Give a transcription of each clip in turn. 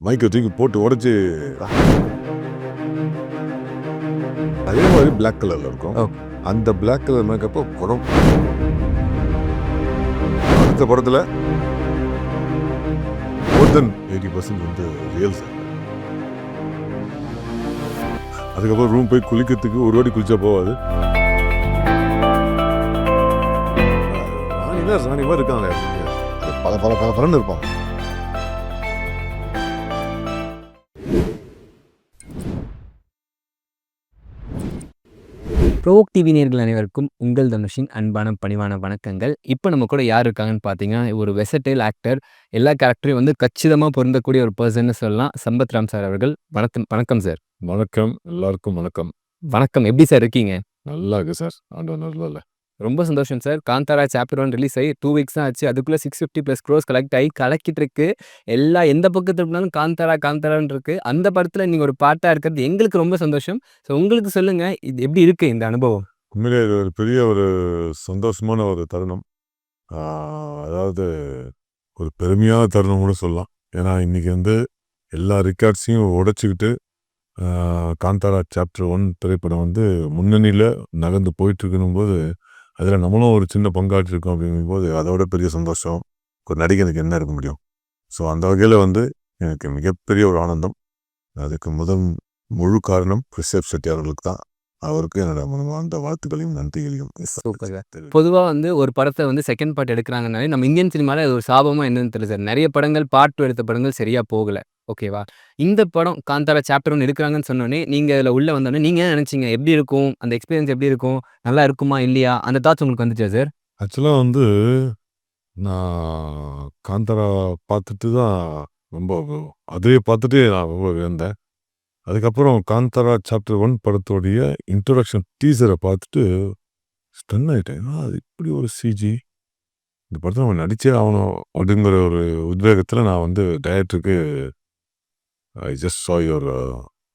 மைக்கை தூக்கி போட்டு உடைச்சு அதே மாதிரி Black கலர்ல இருக்கும். அந்த Black கலர் மேக்கப்போ படம் அடுத்த படத்துல மோர் தென் எயிட்டி பர்சன்ட் வந்து ரியல் சார் அதுக்கப்புறம் ரூம் போய் குளிக்கிறதுக்கு ஒரு வாட்டி குளிச்சா போகாது ராணிதான் ராணி மாதிரி இருக்காங்க பல பல பல பலன்னு இருப்பாங்க ப்ரோக் டிவி நேர்கள் அனைவருக்கும் உங்கள் தனுஷின் அன்பான பணிவான வணக்கங்கள். இப்போ நம்ம கூட யார் இருக்காங்கன்னு பார்த்தீங்கன்னா ஒரு வெசட்டைல் ஆக்டர் எல்லா கேரக்டரையும் வந்து கச்சிதமாக பொருந்தக்கூடிய ஒரு பர்சன்னு சொல்லலாம். சம்பத் ராம் சார் அவர்கள். வணக்கம் வணக்கம் சார் வணக்கம். எல்லாருக்கும் வணக்கம். வணக்கம். எப்படி சார் இருக்கீங்க? நல்லா இருக்கு சார் ஆண்டவன் நல்லா ரொம்ப சந்தோஷம் sir. Kantara chapter one release ஆகி டூ வீக்ஸ் தான் ஆச்சு. அதுக்குள்ளே six fifty plus gross collect ஆகி கலக்கிட்டு இருக்கு. எல்லா எந்த பக்கத்து இருந்தாலும் காந்தாரா காந்தாரான்னு இருக்கு. அந்த படத்தில் நீங்கள் ஒரு பாட்டாக இருக்கிறது எங்களுக்கு ரொம்ப சந்தோஷம். ஸோ உங்களுக்கு சொல்லுங்கள் இது எப்படி இருக்குது இந்த அனுபவம்? உண்மையிலே இது ஒரு பெரிய ஒரு சந்தோஷமான ஒரு தருணம். அதாவது ஒரு பெருமையான தருணம் கூட சொல்லலாம். ஏன்னா இன்றைக்கி வந்து எல்லா ரெக்கார்ட்ஸையும் உடைச்சிக்கிட்டு காந்தாரா சாப்டர் ஒன் திரைப்படம் வந்து முன்னணியில் நகர்ந்து போயிட்டுருக்கணும் போது அதில் நம்மளும் ஒரு சின்ன பங்காற்றிருக்கோம் அப்படிங்கும்போது அதோட பெரிய சந்தோஷம் ஒரு நடிகனுக்கு என்ன இருக்க முடியும்? ஸோ அந்த வகையில் வந்து எனக்கு மிகப்பெரிய ஒரு ஆனந்தம். அதுக்கு முதல் முழு காரணம் ரிஷப் செட்டி அவர்களுக்கு தான். அவருக்கு என்னோட மனமார்ந்த வாழ்த்துக்களையும் நன்றிகளையும். பொதுவாக வந்து ஒரு படத்தை வந்து செகண்ட் பார்ட் எடுக்கிறாங்கனாலே நம்ம இந்தியன் சினிமாவில் அது ஒரு சாபமாக என்னன்னு தெரியல சார் நிறைய படங்கள் பார்ட் எடுத்த படங்கள் சரியாக போகல. ஓகேவா? இந்த படம் காந்தாரா சாப்டர் ஒன்று எடுக்கிறாங்கன்னு சொன்னோன்னே நீங்கள் அதில் உள்ளே வந்தோடனே நீங்கள் நினச்சிங்க? எப்படி இருக்கும்? அந்த எக்ஸ்பீரியன்ஸ் எப்படி இருக்கும்? நல்லா இருக்குமா? இல்லையா? அந்த தாட்ஸ் உங்களுக்கு வந்துச்சா சார் ஆக்சுவலாக வந்து நான் காந்தாரா பார்த்துட்டு தான் ரொம்ப அதே பார்த்துட்டு நான் ரொம்ப வியந்தேன். அதுக்கப்புறம் காந்தாரா சாப்டர் ஒன் படத்தோடைய இன்ட்ரொடக்ஷன் டீசரை பார்த்துட்டு ஸ்டன் ஆகிட்டேன் அது இப்படி ஒரு சிஜி இந்த படத்தில் அவன் நடிச்சே ஆகணும் அப்படிங்கிற ஒரு உத்வேகத்தில் நான் வந்து I just saw your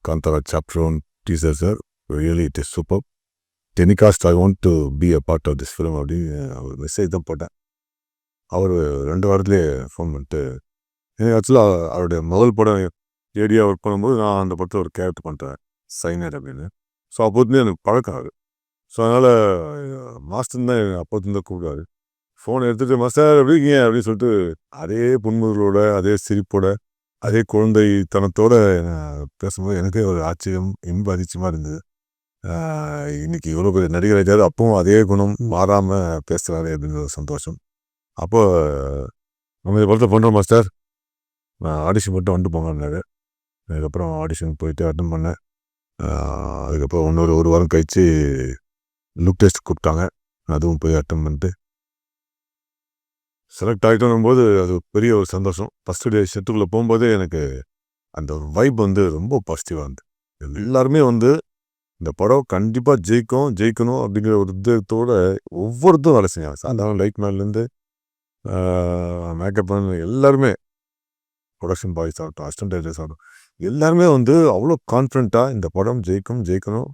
Kantara chapter one teaser sir really it is super டெனிகாஸ்ட் I want to be a part of this film அப்படின்னு uh, ஒரு மெசேஜ் தான் போட்டேன் அவர் uh, ரெண்டு வாரத்துலேயே ஃபோன் பண்ணிட்டு எனக்கு ஆக்சுவலாக அவருடைய முதல் படம் ஏடியா ஒர்க் பண்ணும்போது நான் அந்த படத்தில் ஒரு கேரக்டர் பண்ணுறேன் சைனர் அப்படின்னு. ஸோ அப்போத்துலேருந்து எனக்கு பழக்கம் ஆகுது ஸோ அதனால் மாஸ்டர் தான் எனக்கு அப்போதுலேருந்து கூப்பிடுவாரு. ஃபோன் எடுத்துகிட்டு மாஸ்டர் அப்படி இருக்கீங்க? அப்படின்னு சொல்லிட்டு அதே புன்முதலோட அதே சிரிப்போட அதே குழந்தைத்தனத்தோட பேசும்போது எனக்கே ஒரு ஆச்சரியம் இன்ப அதிர்ச்சியமாக இருந்தது. இன்றைக்கி இன்னைக்கு இவ்வளோ பெரிய நடிகர் ஆயிட்டாரு அப்பவும் அதே குணம் மாறாமல் பேசுகிறாரு அப்படின்ற ஒரு சந்தோஷம். அப்போது நம்ம இந்த பொறுத்த பண்ணுறோம் மாஸ்டர் நான் ஆடிஷன் மட்டும் வந்துட்டு போங்கன்னாரு அதுக்கப்புறம் ஆடிஷன் போயிட்டு அட்டன் பண்ணேன். அதுக்கப்புறம் இன்னொரு ஒரு வாரம் கழிச்சு லுக் டெஸ்ட் கூப்பிட்டாங்க. அதுவும் போய் அட்டன் பண்ணிட்டு செலக்ட் ஆகிட்டோம் போது அது பெரிய ஒரு சந்தோஷம். ஃபஸ்ட்டு டே செட்டுக்குள்ளே போகும்போதே எனக்கு அந்த ஒரு வைப் வந்து ரொம்ப பாசிட்டிவாக இருந்தது. எல்லாருமே வந்து இந்த படம் கண்டிப்பாக ஜெயிக்கும் ஜெயிக்கணும் அப்படிங்கிற ஒரு உத்தேகத்தோடு ஒவ்வொருத்தரும் வேலை செஞ்சாங்க. அந்த லைட் மேன்லேருந்து மேக்கப் மேன் எல்லாருமே ப்ரொடக்ஷன் பாய்ஸ் ஆகட்டும் அசிஸ்டன்ட் டைரக்டர்ஸ் ஆகட்டும் எல்லாருமே வந்து அவ்வளோ கான்ஃபிடண்ட்டாக இந்த படம் ஜெயிக்கும் ஜெயிக்கணும்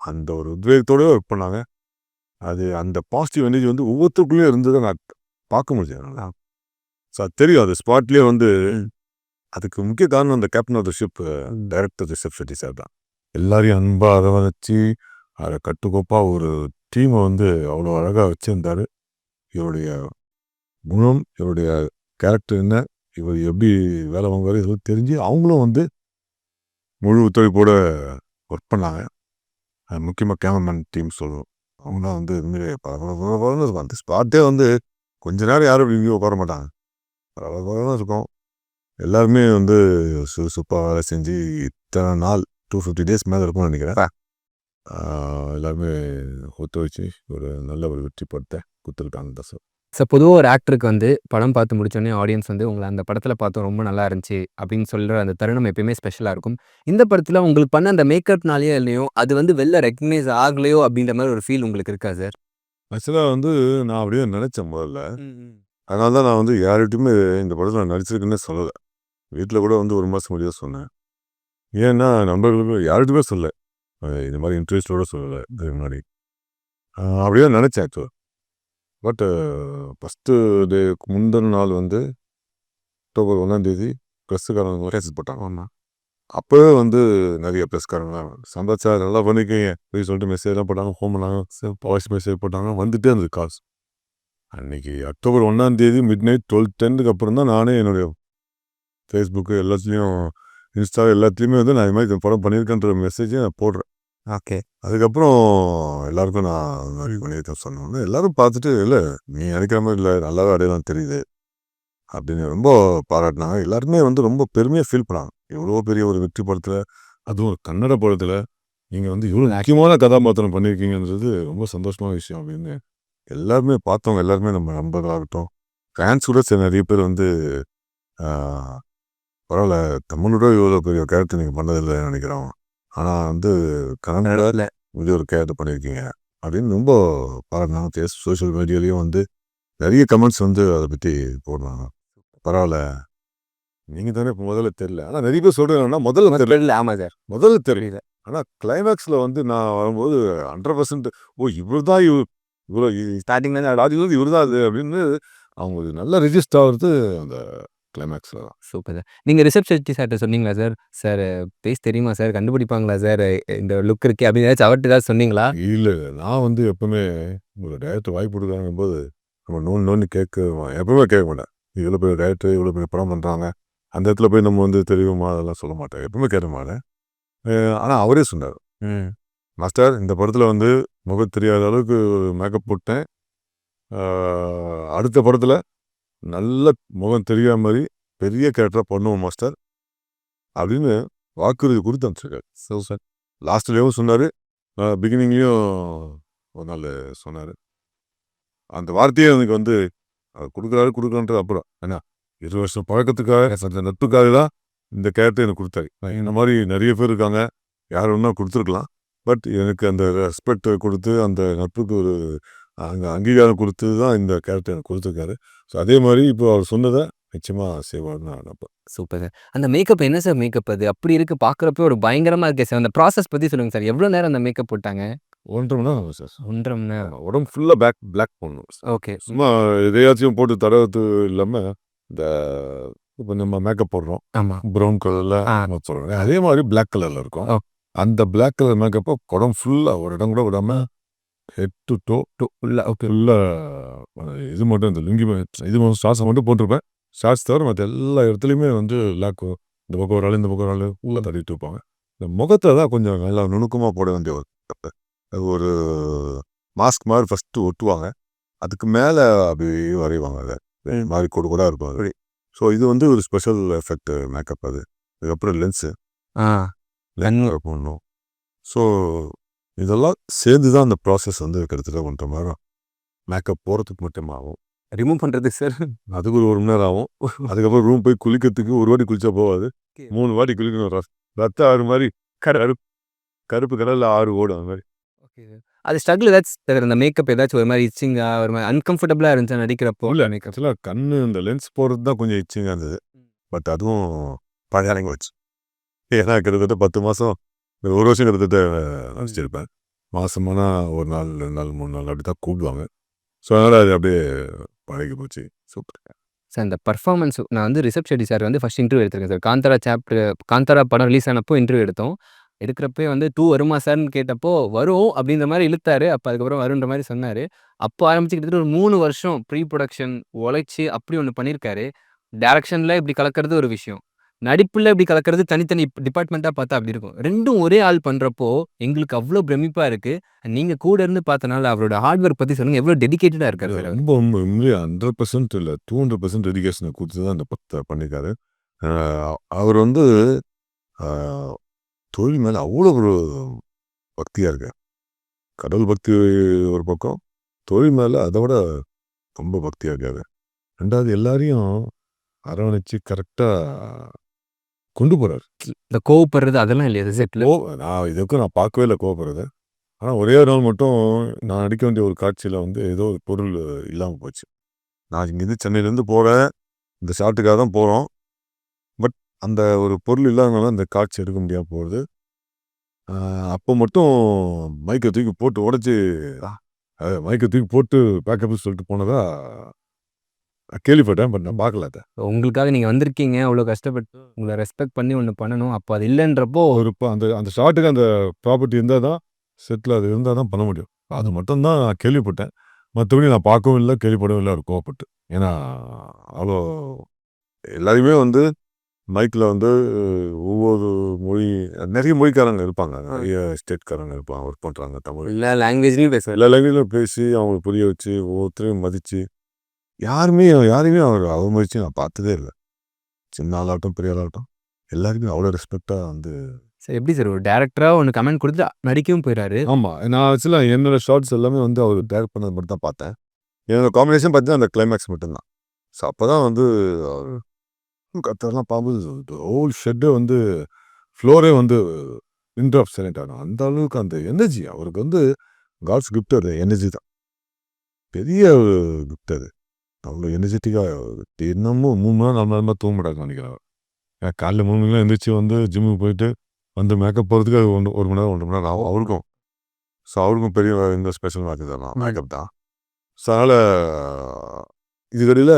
அந்த ஒரு உத்வேகத்தோடய ஒர்க் பண்ணாங்க. அது அந்த பாசிட்டிவ் எனர்ஜி வந்து ஒவ்வொருத்தருக்குள்ளேயும் இருந்ததை நான் பார்க்க முடிஞ்சது ஸோ அது தெரியும். அது ஸ்பாட்லேயே வந்து அதுக்கு முக்கிய காரணம் அந்த captain of the ship director Rishab Shetty sir தான். எல்லாரையும் அன்பாக அரவணைச்சி அதை கட்டுக்கோப்பாக ஒரு டீமை வந்து அவ்வளோ அழகாக வச்சுருந்தாரு. இவருடைய குணம் இவருடைய கேரக்டர் என்ன இவர் எப்படி வேலை வாங்குவார் இதெல்லாம் தெரிஞ்சு அவங்களும் வந்து முழு ஒத்துழைப்போட ஒர்க் பண்ணாங்க. அது முக்கியமாக கேமராமேன் டீம் சொல்லுவோம் அவங்களாம் வந்து இருக்கும் அந்த ஸ்பாட்டே வந்து கொஞ்ச நேரம் யாரும் இப்படி இங்கேயும் உட்கார மாட்டாங்க. பரபரன்னு இருக்கும். எல்லாருமே வந்து சுறுசுறுப்பாக வேலை செஞ்சு இத்தனை நாள் டூ ஃபிஃப்டி டேஸ் மேலே இருக்கும்னு நினைக்கிறேன். எல்லாருமே ஒத்துழைச்சு ஒரு நல்ல ஒரு வெற்றி படத்தை கொடுத்துருக்காங்க தான் சார் சார் பொதுவாக ஒரு ஆக்டருக்கு வந்து படம் பார்த்து முடிச்சோடனே ஆடியன்ஸ் வந்து உங்களை அந்த படத்தில் பார்த்தோம் ரொம்ப நல்லா இருந்துச்சு அப்படின்னு சொல்கிற அந்த தருணம் எப்பயுமே ஸ்பெஷலாக இருக்கும். இந்த படத்தில் உங்களுக்கு பண்ண அந்த மேக்கப்னாலேயோ இல்லையோ அது வந்து வெளில ரெக்கக்னைஸ் ஆகலையோ அப்படின்ற மாதிரி ஒரு ஃபீல் உங்களுக்கு இருக்கா சார் ஆக்சுவலாக வந்து நான் அப்படியே நினச்சேன் முதல்ல. அதனால தான் நான் வந்து யார்கிட்டையுமே இந்த படத்தில் நான் நடிச்சிருக்கேன்னே சொல்லலை. வீட்டில் கூட வந்து ஒரு மாதம் முடியாது சொன்னேன். ஏன்னா நண்பர்களுக்கு யார்கிட்டையுமே சொல்ல இந்த மாதிரி இன்ட்ரெஸ்டோட சொல்லலை இதுக்கு முன்னாடி. அப்படியே நினச்சேன் ஆக்சுவலாக பட் ஃபஸ்ட்டு டே முந்தின நாள் வந்து அக்டோபர் ஒன்றாந்தேதி ப்ரெஸ்ஸுக்காரங்க மெசேஜ் போட்டாங்க அப்போவே வந்து நிறைய ப்ரெஸ்காரங்க சந்தாச்சா நல்லா பண்ணிக்கீங்க அப்படின்னு சொல்லிட்டு மெசேஜ்லாம் போட்டாங்க. ஃபோன் பண்ணாங்க. வாய்ஸ் மெசேஜ் போட்டாங்க. வந்துட்டே இருந்தது காசு அன்னைக்கு அக்டோபர் ஒன்றாம் தேதி மிட் நைட் டுவெல் டென்னுக்கு அப்புறம் தான் நானே என்னுடைய ஃபேஸ்புக்கு எல்லாத்துலேயும் இன்ஸ்டா எல்லாத்துலேயுமே வந்து நான் இது மாதிரி படம் பண்ணியிருக்கேன்ற மெசேஜை நான் போடுறேன். ஓகே. அதுக்கப்புறம் எல்லாருக்கும் நான் மாதிரி பண்ணியிருக்கேன் சொன்னோன்னே எல்லாரும் பார்த்துட்டு இல்லை நீ நினைக்கிற மாதிரி இல்லை. நல்லாவே அடையலாம் தெரியுது. அப்படின்னு ரொம்ப பாராட்டினாங்க. எல்லாருமே வந்து ரொம்ப பெருமையாக ஃபீல் பண்ணாங்க. எவ்வளோ பெரிய ஒரு வெற்றி படத்தில் அதுவும் ஒரு கன்னட படத்தில் நீங்கள் வந்து இவ்வளோ முக்கியமான கதாபாத்திரம் பண்ணியிருக்கீங்கன்றது ரொம்ப சந்தோஷமான விஷயம் அப்படின்னு எல்லாருமே பார்த்தவங்க எல்லாருமே நம்ம நண்பர்களாகட்டும் ஃபேன்ஸ் கூட சரி நிறைய பேர் வந்து பரவாயில்ல தமிழோட இவ்வளோ பெரிய கேரக்டர் நீங்கள் பண்ணதில்லை நினைக்கிறோம் ஆனால் வந்து கன்னடாவில் இது ஒரு கேரக்டர் பண்ணியிருக்கீங்க அப்படின்னு ரொம்ப பேஸ் சோஷியல் மீடியாலேயும் வந்து நிறைய கமெண்ட்ஸ் வந்து அதை பற்றி போடுறாங்க. பரவாயில்ல. நீங்கள் தானே இப்போ முதல்ல தெரியல. ஆனால் நிறைய பேர் சொல்கிறேன்னா முதல்ல தெரியல. ஆமா சார். முதல்ல தெரியல. ஆனால் கிளைமேக்ஸில் வந்து நான் வரும்போது ஹண்ட்ரட் பர்சன்ட் ஓ இவர் தான் இவர் இவ்வளோ ஸ்டார்டிங்ல ராஜு வந்து இவர் தான் அது அப்படின்னு அவங்களுக்கு நல்ல ரிஜிஸ்ட் ஆகுறது அந்த கிளைமேக்ஸில் தான். Super sir. நீங்க ரிசப்ட் செட்டி சார்ட்ட சொன்னீங்களா சார்? சார் பேஸ் தெரியுமா சார்? கண்டுபிடிப்பாங்களா சார்? இந்த லுக் இருக்கே அப்படின்னு ஏதாச்சும் அவர்கிட்ட ஏதாச்சும் சொன்னீங்களா? இல்லை நான் வந்து எப்பவுமே ஒரு டேரக்டர் வாய்ப்பு கொடுக்குறாங்க போது நம்ம நோன் நோன்னு கேட்க எப்பவுமே கேட்க மாட்டேன். இவ்வளோ பெரிய டேரக்டர் இவ்வளோ பெரிய படம் பண்ணுறாங்க அந்த இடத்துல போய் நம்ம வந்து தெரியுமா? அதெல்லாம் சொல்ல மாட்டேன். எப்பவுமே கேட்க மாட்டேன். ஆனால் அவரே சொன்னார். மாஸ்டர் இந்த படத்தில் வந்து முகம் தெரியாத அளவுக்கு மேக்கப் போட்டேன். அடுத்த படத்தில் நல்ல முகம் தெரியாத மாதிரி பெரிய கேரக்டராக பண்ணுவோம் மாஸ்டர். அப்படின்னு வாக்குறுதி கொடுத்து அனுப்பிச்சிருக்காரு. சார் லாஸ்ட்லேயும் சொன்னார். பிகினிங்லேயும் ஒரு நாள் சொன்னார். அந்த வார்த்தையே எனக்கு வந்து கொடுக்குறாரு கொடுக்குறான்றது அப்புறம். என்ன? இருபது வருஷம் பழக்கத்துக்காக அந்த நட்புக்காக தான் இந்த கேரக்டர் எனக்கு கொடுத்தாரு. இந்த மாதிரி நிறைய பேர் இருக்காங்க. யார் வேணா கொடுத்துருக்கலாம். பட் எனக்கு அந்த ரெஸ்பெக்ட் கொடுத்து அந்த நட்புக்கு ஒரு அங்கே அங்கீகாரம் கொடுத்து தான் இந்த கேரக்டர் எனக்கு கொடுத்துருக்காரு. ஸோ அதே மாதிரி இப்போ அவர் சொன்னதை நிச்சயமாக செய்வார்னு நான் நினைப்பேன் சூப்பர் சார். அந்த மேக்கப் என்ன சார் மேக்கப் அது? அப்படி இருக்கு பார்க்குறப்ப ஒரு பயங்கரமா இருக்கு சார். அந்த ப்ராசஸ் பத்தி சொல்லுங்க சார். எவ்வளோ நேரம் அந்த மேக்கப் போட்டாங்க? ஒன்றரை மணி நேரம் சார். ஒன்றரை மணி நேரம். ஆமா, உடம்பு ஃபுல்லாக பேக் பிளாக் பண்ணணும் ஓகே சும்மா எதையாச்சும் போட்டு தடவுறது இல்லாமல் இந்த இப்போ நம்ம மேக்கப் போடுறோம். ஆமா. ப்ரௌன் கலரில் ஆ. சொல்கிறேன் அதே மாதிரி பிளாக் கலரில் இருக்கும். அந்த பிளாக் கலர் மேக்கப்பை குடம் ஃபுல்லாக ஒரு இடம் கூட விடாமல் ஹெட் டு டோ உள்ள ஓகே ஃபுல்லாக இது மட்டும் இந்த லுங்கி இது மட்டும் ஷார்ட்ஸை மட்டும் போட்டிருப்பேன். ஷார்ட்ஸ் தவிர மற்ற எல்லா இடத்துலையுமே வந்து லாக்கு இந்த பக்கம் ஒரு ஆள் இந்த பக்கம் ஒரு ஆள் உள்ள தட்டிட்டு இருப்பாங்க இந்த முகத்தை தான் கொஞ்சம் நல்லா நுணுக்கமாக போட வேண்டிய ஒரு ஒரு மாஸ்க் மாதிரி ஃபஸ்ட்டு ஒட்டுவாங்க. அதுக்கு மேலே அப்படி வரைவாங்க அதை. மாதிரி கொடு கூட இருக்கும் அது. ஸோ இது வந்து ஒரு ஸ்பெஷல் எஃபெக்ட் மேக்கப் அது. அதுக்கப்புறம் லென்ஸு ஆ. லென்ஸ் பண்ணணும் ஸோ இதெல்லாம் சேர்ந்து தான் அந்த ப்ராசஸ் வந்து கிட்டத்தட்ட ஒன்றரை மணி நேரம் மேக்கப் போகிறதுக்கு மட்டும் ஆகும். ரிமூவ் பண்றது சார் அதுக்கு ஒரு ஒரு மணி நேரம் ஆகும். அதுக்கப்புறம் ரூம் போய் குளிக்கிறதுக்கு ஒரு வாட்டி குளிச்சா போகாது. மூணு வாட்டி குளிக்கணும் ரஸ்- ரத்த ஆறு மாதிரி கருப்பு கருப்பு கலரில் ஆறு ஓடும் அந்த மாதிரி அது ஸ்ட்ரகிள் ஏதாச்சும் அந்த மேக்கப் ஏதாச்சும் ஒரு மாதிரி இச்சிங்கா ஒரு மாதிரி அன்கம்ஃபர்டபுளாக இருந்துச்சா நடிக்கிறப்போ? இல்லை மேக்கப் ஆக்சுவலாக கண்ணு இந்த லென்ஸ் போகிறது தான் கொஞ்சம் இச்சிங்காக இருந்தது. பட் அதுவும் பழைய லாங்குவேஜ் ஏன்னா கிட்டத்தட்ட பத்து மாதம் ஒரு வருஷம் கிட்டத்தட்ட நடிச்சிருப்பேன். மாசமானா ஒரு நாள் ரெண்டு நாள் மூணு நாள் அப்படி தான் கூப்பிடுவாங்க. ஸோ அதனால் அது அப்படியே பழகி போச்சு. சூப்பர். சார் அந்த பர்ஃபார்மன்ஸ் நான் வந்து ரிசப் ஷெட்டி சார் வந்து ஃபர்ஸ்ட் இன்டர்வியூ எடுத்திருக்கேன் சார். காந்தாரா சாப்டர் காந்தாரா படம் ரிலீஸ் ஆனப்போ இன்டர்வியூ எடுத்தோம். எடுக்கிறப்பே வந்து டூ வருமா சார்னு கேட்டப்போ வரும் அப்படின்ற மாதிரி இழுத்தாரு. அப்போ அதுக்கப்புறம் வருன்ற மாதிரி சொன்னார். அப்போ ஆரம்பிச்சு கிட்டத்தட்ட ஒரு மூணு வருஷம் ப்ரீ ப்ரொடக்ஷன் உழைச்சி அப்படி ஒன்று பண்ணியிருக்காரு. டேரக்ஷனில் இப்படி கலக்கிறது ஒரு விஷயம். நடிப்புல இப்படி கலக்கிறது தனித்தனி டிபார்ட்மெண்ட்டாக பார்த்தா அப்படி இருக்கும். ரெண்டும் ஒரே ஆள் பண்ணுறப்போ எங்களுக்கு அவ்வளோ பிரமிப்பாக இருக்குது நீங்கள் கூட இருந்து பார்த்தனால அவரோட ஹார்ட் ஒர்க் பற்றி சொல்லுங்கள் எவ்வளோ டெடிகேட்டடாக இருக்காரு ரொம்ப ஹண்ட்ரட் பர்சன்ட் இல்லை டூ ஹண்ட்ரட் பர்சன்ட் டெடிகேஷனை கொடுத்து தான் இந்த படத்தை பண்ணியிருக்காரு. அவர் வந்து தொழில் மேலே அவ்வளோ ஒரு பக்தியாக இருக்கு. கடவுள் பக்தி ஒரு பக்கம் தொழில் மேலே அதை விட ரொம்ப பக்தியாக இருக்காரு ரெண்டாவது எல்லாரையும் அரவணைச்சு கரெக்டாக கொண்டு போகிறார் இந்த கோவப்படுறது அதெல்லாம் இல்லையா? செட்டில் கோ நான் இதுக்கும் நான் பார்க்கவே இல்லை கோவப்படுறது. ஆனால் ஒரே ஒரு நாள் மட்டும் நான் நடிக்க வேண்டிய ஒரு காட்சியில் வந்து ஏதோ ஒரு பொருள் இல்லாமல் போச்சு. நான் இங்கேருந்து சென்னையிலேருந்து போகிறேன் இந்த ஷாட்டுக்காக தான் போகிறோம் அந்த ஒரு பொருள் இல்லாதனால அந்த காட்சி எடுக்க முடியாமல் போகுது அப்போ மட்டும் மைக்கை தூக்கி போட்டு உடச்சி மைக்கை தூக்கி போட்டு பேக்கப்னு சொல்லிட்டு போனதா கேள்விப்பட்டேன் பட் நான் பார்க்கல அதை உங்களுக்காக நீங்க வந்திருக்கீங்க. அவ்வளோ கஷ்டப்பட்டு உங்கள ரெஸ்பெக்ட் பண்ணி ஒண்ணு பண்ணணும். அப்போ அது இல்லன்றப்போ ஒரு அந்த அந்த ஷாட்டுக்கு அந்த ப்ராப்பர்ட்டி இருந்தால் தான் செட்டில் அது இருந்தால் தான் பண்ண முடியும் அது மட்டும் தான் நான் கேள்விப்பட்டேன் மற்றபடி நான் பார்க்கவும் இல்லை கேள்விப்படவும் இல்லை அவர் கோவப்பட்டு ஏன்னா அவ்வளோ எல்லாரையுமே வந்து மைக்கில் வந்து ஒவ்வொரு மொழி நிறைய மொழிக்காரங்க இருப்பாங்க. நிறைய ஸ்டேட்காரங்க இருப்பாங்க. ஒர்க் பண்ணுறாங்க தமிழ். எல்லா லாங்குவேஜ்லயும் பேசுவாரு. எல்லா லாங்குவேஜிலும் பேசி அவங்களுக்கு புரிய வச்சு ஒவ்வொருத்தரையும் மதித்து யாருமே யாரையுமே அவர் அவமதிச்சு நான் பார்த்ததே இல்லை. சின்ன ஆளாகட்டும் பெரிய ஆளாகட்டும் எல்லாருக்குமே அவ்வளோ ரெஸ்பெக்டாக வந்து சார் எப்படி சார் ஒரு டைரக்டரா ஒண்ணு கமெண்ட் கொடுத்து நடிக்கவும் போயிறாரு. ஆமாம் நான் ஆக்சுவலாக என்னோட ஷார்ட்ஸ் எல்லாமே வந்து அவர் டேரக்ட் பண்ணது மட்டும் தான் பார்த்தேன். என்னோட காம்பினேஷன் பார்த்தீங்கன்னா அந்த கிளைமேக்ஸ் மட்டும்தான். ஸோ அப்போ தான் வந்து அவர் கத்தரெல்லாம் பார்க்கும்போது ஹோல் ஷெட்டே வந்து ஃப்ளோரே வந்து ஆஃப் சைலண்ட் ஆகும் அந்த அளவுக்கு அந்த எனர்ஜி அவருக்கு வந்து காட்ஸ் கிஃப்ட் அது எனர்ஜி தான். பெரிய கிஃப்ட் அது. அவ்வளோ எனர்ஜெட்டிக்காக தினமும் மூணு மணி நேரம் நாலு நேரமாக தூங்க மாட்டாங்க நினைக்கிறேன் காலைல மூணு மணி நேரம் எந்திரிச்சு வந்து ஜிம்முக்கு போயிட்டு வந்து மேக்கப் போகிறதுக்கு அது ஒன்று ஒரு மணி நேரம் ஒன்றரை மணி நேரம் ஆகும் அவருக்கும். ஸோ அவருக்கும் பெரிய இந்த ஸ்பெஷல் மேக்கப் தான் மேக்கப் தான். ஸோ அதனால் இதுக்கடியில்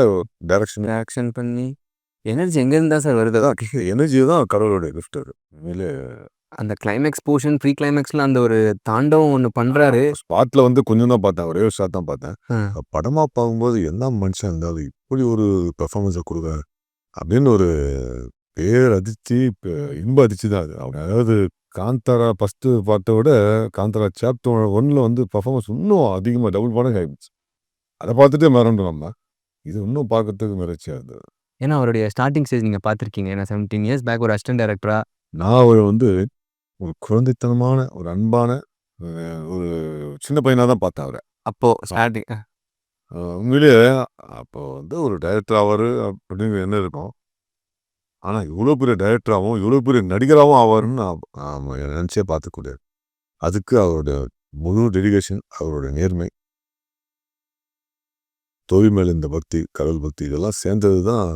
டைரக்ஷன் ஆக்ஷன் பண்ணி எனர்ஜி எங்க இருந்தா சார் வருது? தான் எனர்ஜி தான் கடவுளுடைய கிஃப்ட் அது. உண்மையிலே. அந்த கிளைமேக்ஸ் போர்ஷன் ப்ரீ கிளைமேக்ஸ்ல அந்த ஒரு தாண்டவம் ஒண்ணு பண்றாரு. ஸ்பாட்டில் வந்து கொஞ்சம் தான் பார்த்தேன். ஒரே ஒரு ஷாட் தான் பார்த்தேன். ஆ. படமாக பார்க்கும்போது என்ன மனுஷன் இருந்தாலும் இப்படி ஒரு பெர்ஃபார்மன்ஸை கொடுக்க அப்படின்னு ஒரு பேர் அதிர்ச்சி இப்போ இன்ப அதிர்ச்சி தான் அது. அவங்க அதாவது காந்தாரா ஃபஸ்ட்டு பார்ட்டை விட காந்தாரா சாப்டர் ஒன்னில் வந்து பர்ஃபார்மன்ஸ் இன்னும் அதிகமாக டபுள் மடங்கு ஆகிடுச்சு அதை பார்த்துட்டே மறந்துடும் நம்ம இது இன்னும் பார்க்கறதுக்கு மிரட்சியாக இருந்தது. ஏன்னா அவருடைய ஸ்டார்டிங் ஸ்டேஜ் நீங்க பார்த்திருக்கீங்க. ஏன்னா 17 இயர்ஸ் பேக் ஒரு அசிஸ்டன்ட் டைரக்டரா நான் ஒரு வந்து ஒரு குழந்தைத்தனமான ஒரு அன்பான ஒரு சின்ன பையனாக தான் பார்த்தேன் அவரை. அப்போ ஸ்டார்டிங் உண்மையிலேயே அப்போ வந்து ஒரு டைரக்டர் ஆவார் அப்படிங்கிற என்ன இருக்கும்? ஆனால் இவ்வளோ பெரிய டைரக்டராகவும் இவ்வளோ பெரிய நடிகராகவும் ஆவார்னு நான் நான் நினச்சே பார்த்துக்கூடாது அதுக்கு அவருடைய முழு டெடிகேஷன் அவருடைய நேர்மை தொழில் மேல் இந்த பக்தி கடவுள் பக்தி இதெல்லாம் சேர்ந்தது தான்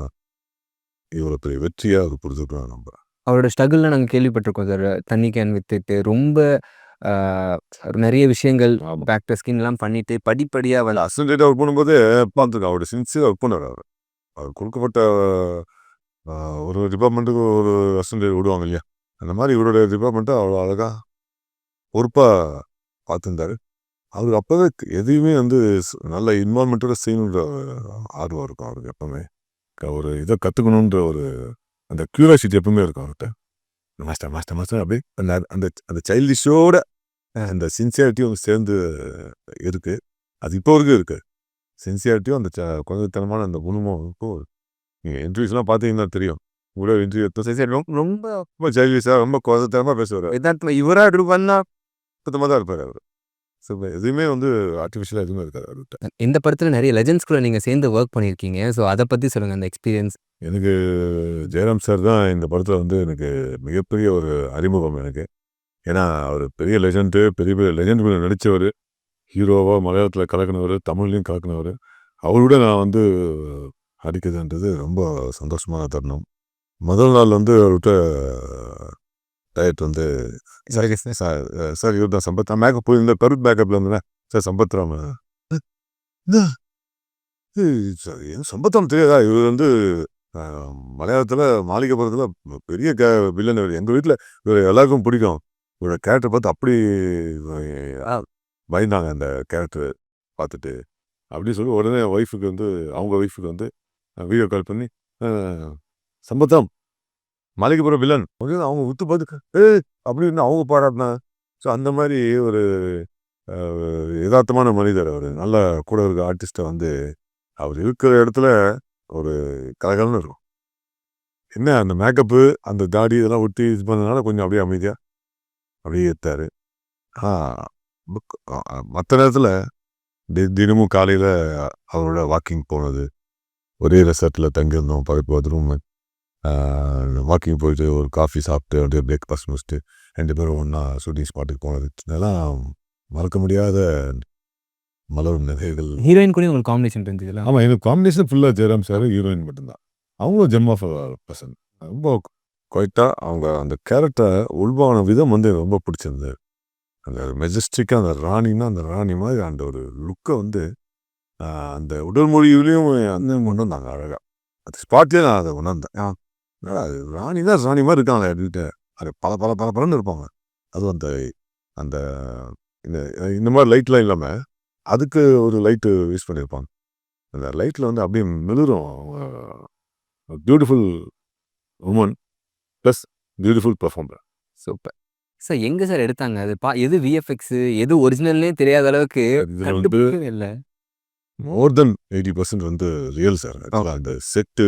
இவ்வளோ பெரிய வெற்றியாக அவர் கொடுத்துருக்கோம் நம்புறேன். அவரோட ஸ்ட்ரகிள்ல நாங்க கேள்விப்பட்டிருக்கோம் சார். தண்ணி கேன் வித்துட்டு ரொம்ப நிறைய விஷயங்கள் ஆமாம் பேக் டு ஸ்கின்லாம் பண்ணிட்டு படிப்படியா வந்து அசிஸ்டன்ட் ஒர்க் பண்ணும்போது பார்த்துருக்கேன் அவருடைய சின்சியர் ஒர்க் பண்ணார் அவர். அவர் கொடுக்கப்பட்ட ஒரு டிபார்ட்மெண்ட்டுக்கு ஒரு அசிஸ்டன்ட் விடுவாங்க இல்லையா? அந்த மாதிரி இவருடைய டிபார்ட்மெண்ட்டை அவ்வளோ அழகாக பொறுப்பாக பார்த்துருந்தாரு. அவருக்கு அப்போவே எதையுமே வந்து நல்ல இன்வால்மெண்ட்டோட செய்யணுன்ற ஆர்வம் இருக்கும் அவருக்கு எப்பவுமே. ஒரு இதை கற்றுக்கணுன்ற ஒரு அந்த க்யூரியாசிட்டி எப்பவுமே இருக்கும் அவர்கிட்ட மாஸ்டர் மாஸ்டர் மாஸ்டர் அப்படியே அந்த அந்த அந்த சைல்டிஷோட அந்த சின்சியாரிட்டியும் சேர்ந்து இருக்கு. அது இப்போ வரைக்கும் இருக்கு. சின்சியாரிட்டியும் அந்த ச- குழந்தைத்தனமான அந்த குணமும் இருக்கும் நீங்கள் இன்டர்வியூஸ்லாம் பார்த்தீங்கன்னா தெரியும். கூட இன்டர்வியூ எடுத்து சரி ரொம்ப ரொம்ப ரொம்ப சைல்டிஷாக ரொம்ப குழந்தைத்தனமாக பேசுவார். யதார்த்தமா இவரா இப்படி பண்ணா சுத்தமாக தான் இருப்பார் அவர். ஸோ எதுவுமே வந்து ஆர்டிஃபிஷியலாக எதுவுமே இருக்காது அவர்கிட்ட இந்த படத்துல நிறைய லெஜெண்ட்ஸ் கூட நீங்க சேர்ந்து ஒர்க் பண்ணியிருக்கீங்க. ஸோ அதை பத்தி சொல்லுங்க அந்த எக்ஸ்பீரியன்ஸ். எனக்கு ஜெயராம் சார் தான் இந்த படத்தில் வந்து எனக்கு மிகப்பெரிய ஒரு அறிமுகம் எனக்கு ஏன்னா அவர் பெரிய லெஜெண்டு பெரிய பெரிய லெஜெண்ட் நடித்தவர் ஹீரோவாக மலையாளத்தில் கலக்கினவர் தமிழ்லையும் கலக்கினவர் அவரோட நான் வந்து அடிக்கிறதுன்றது ரொம்ப சந்தோஷமான தருணம் முதல் நாள் வந்து அவர்கிட்ட டயட் வந்து சார் சார். சார் இவர் தான் சம்பத். நான் மேக்கப் போயிருந்தேன் கருட் மேக்கப்பில் இருந்தேன் சார் சம்பத் ராம. ஏன் சம்பத்தம் தெரியாதா? இவர் வந்து மலையாளத்தில் மாளிகைப்புறத்தில் பெரிய கே வில்லன் இவர். எங்கள் வீட்டில் இவர் எல்லாருக்கும் பிடிக்கும். இவரோட கேரக்டர் பார்த்து அப்படி பயந்தாங்க அந்த கேரக்டர் பார்த்துட்டு. அப்படின்னு சொல்லி உடனே ஒய்ஃபுக்கு வந்து அவங்க ஒய்ஃபுக்கு வந்து வீடியோ கால் பண்ணி சம்பத்தம் மாளிகைப்புற வில்லன் அப்படின்னு அவங்க உத்து பார்த்து ஏ அப்படின்னு அவங்க பாராட்டினாங்க ஸோ அந்த மாதிரி ஒரு யதார்த்தமான மனிதர் அவர். நல்ல கூட இருக்க ஆர்டிஸ்ட்டை வந்து அவர் இருக்கிற இடத்துல ஒரு கலகலன்னு இருக்கும். என்ன அந்த மேக்கப்பு அந்த தாடி இதெல்லாம் ஒட்டி இது பண்ணதுனால கொஞ்சம் அப்படியே அமைதியாக அப்படியே ஏற்றார் ஆ மற்ற நேரத்தில் தி தினமும் காலையில் அவரோட வாக்கிங் போனது. ஒரே ரெசார்ட்டில் தங்கியிருந்தோம். பக்கத்து பக்கத்து ரூம் வாக்கிங் போயிட்டு ஒரு காஃபி சாப்பிட்டு அப்படியே பிரேக்ஃபாஸ்ட் முடிச்சுட்டு ரெண்டு பேரும் ஒன்றா ஷூட்டிங் ஸ்பாட்டுக்கு போனது. இதெல்லாம் மறக்க முடியாத மலரும் நினைவுகள் ஹீரோயின் கூட உங்களுக்கு காம்பினேஷன் இருந்துச்சுல. ஆமாம் எனக்கு காம்பினேஷன் ஃபுல்லாக ஜெயராம் சார் ஹீரோயின் மட்டும்தான். அவங்களும் ஜெம் ஆஃப் பர்சன் ரொம்ப குவைட்டாக அவங்க அந்த கேரக்டரை உள்வான விதம் வந்து ரொம்ப பிடிச்சிருந்தது. அந்த மெஜஸ்டிக்காக அந்த ராணின்னா அந்த ராணி மாதிரி அந்த ஒரு லுக்கை வந்து அந்த உடல் மொழியிலையும் வந்து கொண்டு வந்தாங்க அழகா. அது ஸ்பாட்லேயே நான் அதை உணர்ந்தேன். அது ராணி தான் ராணி மாதிரி இருக்காங்க அப்படின்ட்டு. அது பல பல பல பலன்னு இருப்பாங்க. அதுவும் அந்த அந்த இந்த இந்த மாதிரி லைட்லாம் இல்லாமல் அதுக்கு ஒரு லைட்டு யூஸ் பண்ணியிருப்பாங்க அந்த லைட்டில் வந்து அப்படியே மிளிரும். Beautiful woman plus beautiful performer super. Sir எங்க சார் எடுத்தாங்க? அது பா எது விஎஃப்எக்ஸ் எது ஒரிஜினல்னே தெரியாத அளவுக்கு இல்லை. மோர் தென் எயிட்டி பர்சன்ட் வந்து ரியல் சார் அந்த செட்டு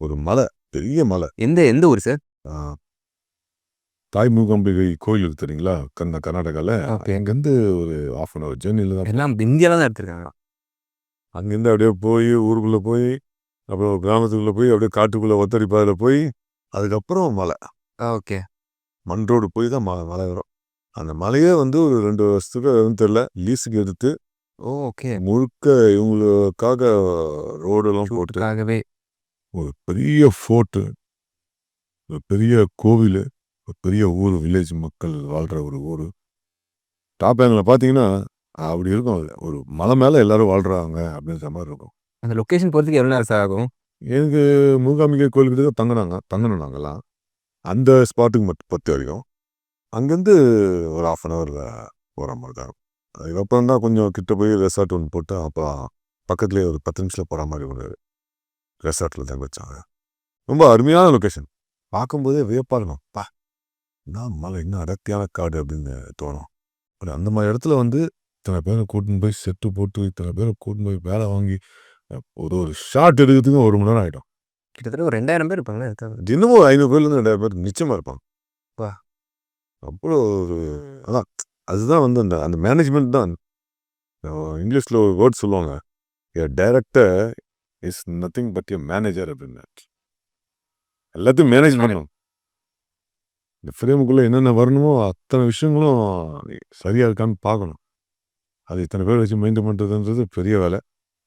ஒரு மலை. பெரிய மலை. எந்த எந்த ஊர் சார்? தாய் மூகாம்பிகை கோயில் இருக்கு தெரியுங்களா? கர்நா கர்நாடகாவில் Okay. அங்கேருந்து ஒரு ஆஃப் அன் ஹவர் ஜேர்னியில் தான் எல்லாம் இந்தியால தான் எடுத்திருக்காங்க. அங்கேருந்து அப்படியே போய் ஊருக்குள்ளே போய் அப்புறம் கிராமத்துக்குள்ளே போய் அப்படியே காட்டுக்குள்ளே ஒத்தடிப்பாதில் போய் அதுக்கப்புறம் மலை. ஓகே. மண் ரோடு போய் தான் ம மலை வரும். அந்த மலையே வந்து ஒரு ரெண்டு வருஷத்துக்கு எதுவும் தெரில லீஸுக்கு எடுத்து ஓகே. முழுக்க இவங்களுக்காக ரோடெல்லாம் போட்டு ஷூட்டுக்காகவே. ஒரு பெரிய ஃபோர்ட்டு ஒரு பெரிய கோவில் ஒரு பெரிய ஊர் வில்லேஜ் மக்கள் வாழ்கிற ஒரு ஊர். டாப் ஆங்கில் பார்த்தீங்கன்னா அப்படி இருக்கும் அது ஒரு மலை மேலே எல்லாரும் வாழ்கிறாங்க அப்படின்ற மாதிரி இருக்கும். அந்த லொகேஷன் போகிறதுக்கு எவ்வளோ நேரம் சார் ஆகும் எனக்கு மூகாம்பிகை கோயில்கிட்ட தான் தங்கினாங்க. தங்கணும் நாங்கள்லாம் அந்த ஸ்பாட்டுக்கு மட்டும் பத்து வரைக்கும். அங்கேருந்து ஒரு ஆஃப் அன் ஹவரில் போகிற மாதிரி தான் இருக்கும். அதுக்கப்புறம் தான் கொஞ்சம் கிட்ட போய் ரெசார்ட் ஒன்று போட்டு அப்போ பக்கத்துலேயே ஒரு பத்து நிமிஷத்தில் போகிற மாதிரி ஒரு ரெசார்ட்டில் தங்க வச்சாங்க. ரொம்ப அருமையான லொக்கேஷன் பார்க்கும்போதே வியப்பாக இருக்கும். பா என்ன மலை இன்னும் அடர்த்தியான காடு அப்படின்னு தோணும். ஒரு அந்த மாதிரி இடத்துல வந்து இத்தனை பேரை கூட்டின்னு போய் செட்டு போட்டு இத்தனை பேரை கூட்டின்னு போய் வேலை வாங்கி ஒரு ஒரு ஷாட் எடுக்கிறதுக்கு ஒரு மணி நேரம் ஆகிடும் கிட்டத்தட்ட ஒரு ரெண்டாயிரம் பேர் இருப்பாங்களே தினமும் ஐநூறு பேர்லேருந்து ரெண்டாயிரம் பேர் நிச்சயமாக இருப்பாங்க. வா. அவ்வளோ ஒரு அதான் அதுதான் வந்து அந்த அந்த மேனேஜ்மெண்ட் தான். இங்கிலீஷில் ஒரு வேர்ட் சொல்லுவாங்க. Director is nothing but a manager அப்படின்னு எல்லாத்தையும் மேனேஜ் பண்ணணும். இந்த ஃப்ரேமுக்குள்ளே என்னென்ன வரணுமோ அத்தனை விஷயங்களும் சரியாக இருக்கான்னு பார்க்கணும். அது இத்தனை பேர் வச்சு மெயின்டைன் பண்ணுறதுன்றது பெரிய வேலை.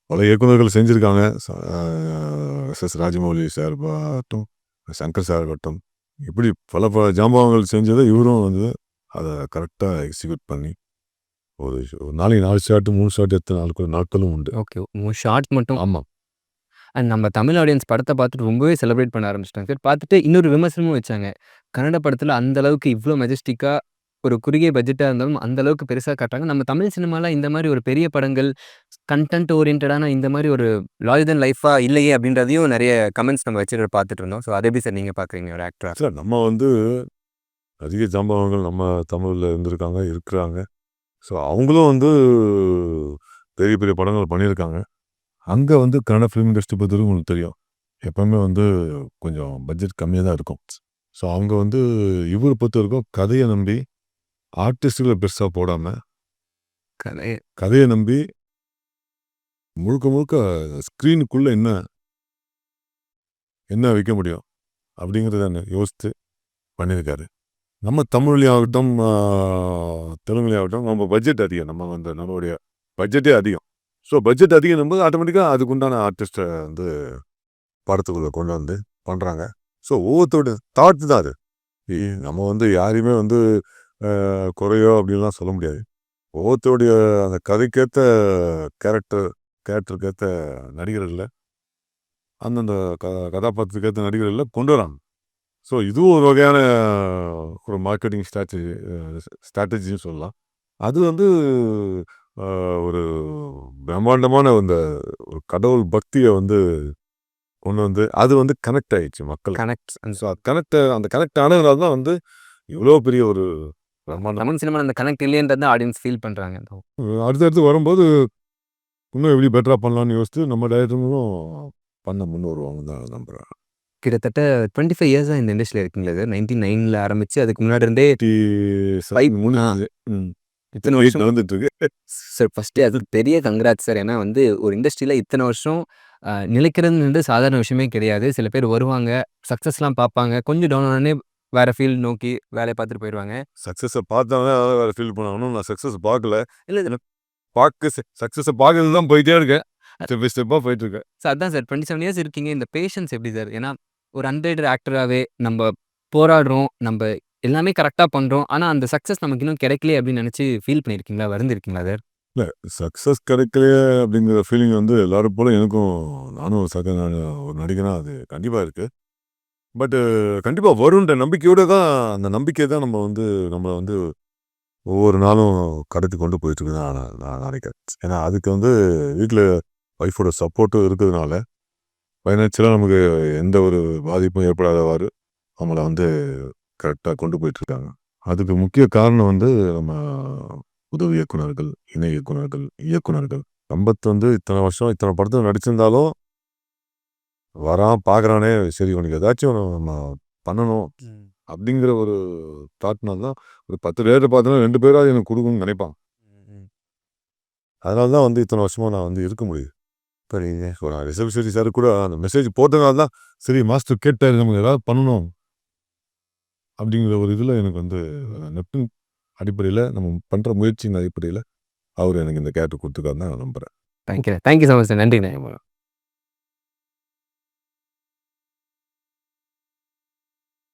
பல இயக்குநர்கள் செஞ்சுருக்காங்க. எஸ் எஸ் ராஜமௌலி சார் ஆகட்டும் சங்கர் சார் ஆகட்டும் இப்படி பல பல ஜாம்பவங்கள் செஞ்சதை இவரும் வந்து அதை கரெக்டாக எக்ஸிக்யூட் பண்ணி ஒரு நாளைக்கு நாலு ஷாட்டு மூணு ஷாட் எத்தனை நாளுக்கு நாட்களும் உண்டு. ஓகே மூணு ஷார்ட் மட்டும் ஆமாம் அண்ட் நம்ம தமிழ் ஆடியன்ஸ் படத்தை பார்த்துட்டு ரொம்பவே செலிப்ரேட் பண்ண ஆரம்பிச்சிட்டாங்க. சார் பார்த்துட்டு இன்னொரு விமர்சனமும் வச்சாங்க. கன்னட படத்தில் அந்த அளவுக்கு இவ்வளோ மெஜஸ்டிக்காக ஒரு குறுகிய பட்ஜெட்டாக இருந்தாலும் அந்த அளவுக்கு பெருசாக காட்டுறாங்க. நம்ம தமிழ் சினிமாவில் இந்த மாதிரி ஒரு பெரிய படங்கள் கண்டென்ட் ஓரியன்டான இந்த மாதிரி ஒரு லார்ஜ் தன் லைஃபாக இல்லையே அப்படின்றதையும் நிறைய கமெண்ட்ஸ் நம்ம வச்சுட்டு பார்த்துட்டு இருந்தோம். ஸோ அதை எப்படி சார் நீங்கள் பார்க்குறீங்க ஒரு ஆக்டராக சார் நம்ம வந்து அதிக சம்பவங்கள் நம்ம தமிழில் இருந்திருக்காங்க இருக்கிறாங்க. ஸோ அவங்களும் வந்து பெரிய பெரிய படங்கள் பண்ணியிருக்காங்க. அங்கே வந்து கன்னட ஃபிலிம் இண்டஸ்ட்ரி பொறுத்தவரைக்கும் உங்களுக்கு தெரியும். எப்பவுமே வந்து கொஞ்சம் பட்ஜெட் கம்மியாக தான் இருக்கும். ஸோ அவங்க வந்து இவரை பொறுத்த வரைக்கும் கதையை நம்பி ஆர்டிஸ்ட்டுகளை பெருசாக போடாமல் கதை. கதையை நம்பி முழுக்க முழுக்க ஸ்க்ரீனுக்குள்ளே என்ன என்ன வைக்க முடியும் அப்படிங்கிறத யோசித்து பண்ணியிருக்காரு. நம்ம தமிழ்லையாகட்டும் தெலுங்குலையாகட்டும் நம்ம பட்ஜெட் அதிகம். நம்ம வந்து நம்மளுடைய பட்ஜெட்டே அதிகம். ஸோ பட்ஜெட் அதிகம் போது ஆட்டோமேட்டிக்காக அதுக்குண்டான ஆர்டிஸ்ட்டை வந்து படத்துக்குள்ளே கொண்டு வந்து பண்ணுறாங்க ஸோ ஒவ்வொருத்தோட தாட் தான் அது. நம்ம வந்து யாரையுமே வந்து குறையோ அப்படின்லாம் சொல்ல முடியாது. ஒவ்வொருத்தருடைய அந்த கதைக்கேற்ற கேரக்டர் கேரக்டருக்கேற்ற நடிகர்களில் அந்தந்த க கதாபாத்திரத்துக்கேற்ற நடிகர்களில் கொண்டு வராங்க. ஸோ இதுவும் ஒரு வகையான ஒரு மார்க்கெட்டிங் ஸ்ட்ராட்டஜி ஸ்ட்ராட்டஜின்னு சொல்லலாம். அது வந்து ஒரு பிரம்மாண்டமான அந்த ஒரு கடவுள் பக்தியை வந்து கொண்டு வந்து அது வந்து கனெக்ட் ஆயிடுச்சு மக்கள் கனெக்ட் ஸோ அது கனெக்ட் அந்த கனெக்ட் ஆனதுனால தான் வந்து இவ்வளோ பெரிய ஒரு பிரம்மாண்டம் தமிழ் சினிமாவில் அந்த கனெக்ட் இல்லைன்றது ஆடியன்ஸ் ஃபீல் பண்ணுறாங்க அடுத்தடுத்து வரும்போது இன்னும் எப்படி பெட்டராக பண்ணலாம்னு யோசித்து நம்ம டேரக்டர்களும் பண்ண முன் வருவாங்க தான் நம்புகிறேன் கிட்டத்தட்ட டுவெண்ட்டி ஃபைவ் இயர்ஸாக இந்த இண்டஸ்ட்ரியில் இருக்கீங்களா சார் நைன்டீன் நைனில் ஆரம்பிச்சு அதுக்கு முன்னாடி இருந்தே இத்தனை வருஷம் நடந்துட்டு இருக்கு. சார் ஃபஸ்ட்டு அது பெரிய கங்க்ராட்ஸ் சார். ஏன்னா வந்து ஒரு இண்டஸ்ட்ரியில் இத்தனை வருஷம் நிலைக்கிறதுன்றது சாதாரண விஷயமே கிடையாது. சில பேர் வருவாங்க சக்ஸஸ்லாம் பார்ப்பாங்க. கொஞ்சம் டவுன் ஆனே வேற ஃபீல்ட் நோக்கி வேலையை பார்த்துட்டு போயிடுவாங்க சக்ஸஸை பார்த்தாங்க வேறு ஃபீல் பண்ணாங்கன்னு நான் சக்ஸஸ் பார்க்கல. இல்லை பார்க்க சக்ஸஸை பார்க்கறது தான் போயிட்டே இருக்கேன். ஸ்டெப் பை ஸ்டெப்பாக போயிட்டு இருக்கேன். சார் அதான் சார். டுவெண்ட்டி செவன் இயர்ஸ் இருக்கீங்க. இந்த பேஷன்ஸ் எப்படி சார்? ஏன்னா ஒரு அன்ரைடர் ஆக்டராகவே நம்ம போராடுறோம். நம்ம எல்லாமே கரெக்டாக பண்ணுறோம் ஆனால் அந்த சக்ஸஸ் நமக்கு இன்னும் கிடைக்கல அப்படின்னு நினச்சி ஃபீல் பண்ணியிருக்கீங்களா? வருந்திருக்கீங்களா சார் இல்லை சக்ஸஸ் கிடைக்கலையே அப்படிங்கிற ஃபீலிங் வந்து எல்லோரும் போல எனக்கும் நானும் சக ஒரு நடிகனா அது கண்டிப்பாக இருக்குது பட்டு கண்டிப்பாக வரும்ன்ற நம்பிக்கையோடு தான் அந்த நம்பிக்கை தான் நம்ம வந்து நம்மளை வந்து ஒவ்வொரு நாளும் கடத்தி கொண்டு போயிட்டுருக்கு நான் நான் நினைக்கிறேன். ஏன்னா அதுக்கு வந்து வீட்டில் ஒய்ஃபோட சப்போர்ட்டும் இருக்கிறதுனால ஃபைனான்சியலாக நமக்கு எந்த ஒரு பாதிப்பும் ஏற்படாதவாறு நம்மளை வந்து கரெக்டாக கொண்டு போயிட்டு இருக்காங்க அதுக்கு முக்கிய காரணம் வந்து நம்ம உதவி இயக்குனர்கள் இணை இயக்குனர்கள் இயக்குனர்கள் சம்பத் வந்து இத்தனை வருஷம் இத்தனை படத்தில் நடிச்சிருந்தாலும் வரான் பார்க்குறானே சரி உனக்கு ஏதாச்சும் நம்ம பண்ணணும் அப்படிங்கிற ஒரு தாட்னால தான் ஒரு பத்து பேர் பார்த்தோன்னா ரெண்டு பேராவது எனக்கு கொடுக்கணும்னு நினைப்பான் அதனால தான் வந்து இத்தனை வருஷமாக நான் வந்து இருக்க முடியுது. ஸோ நான் ரிசர்வ் சரி சார் கூட அந்த மெசேஜ் போட்டதுனால தான் சரி மாஸ்டர் கேட்டார் நமக்கு ஏதாவது பண்ணணும். அப்படிங்கிற ஒரு இதில் எனக்கு வந்து நெப்டின் அடிப்படையில் நம்ம பண்ணுற முயற்சியின் அடிப்படையில் அவர் எனக்கு இந்த கேரக்டர் கொடுத்துருக்காருன்னு நான் நம்புகிறேன் thank you thank you so much sir நன்றிண்ணே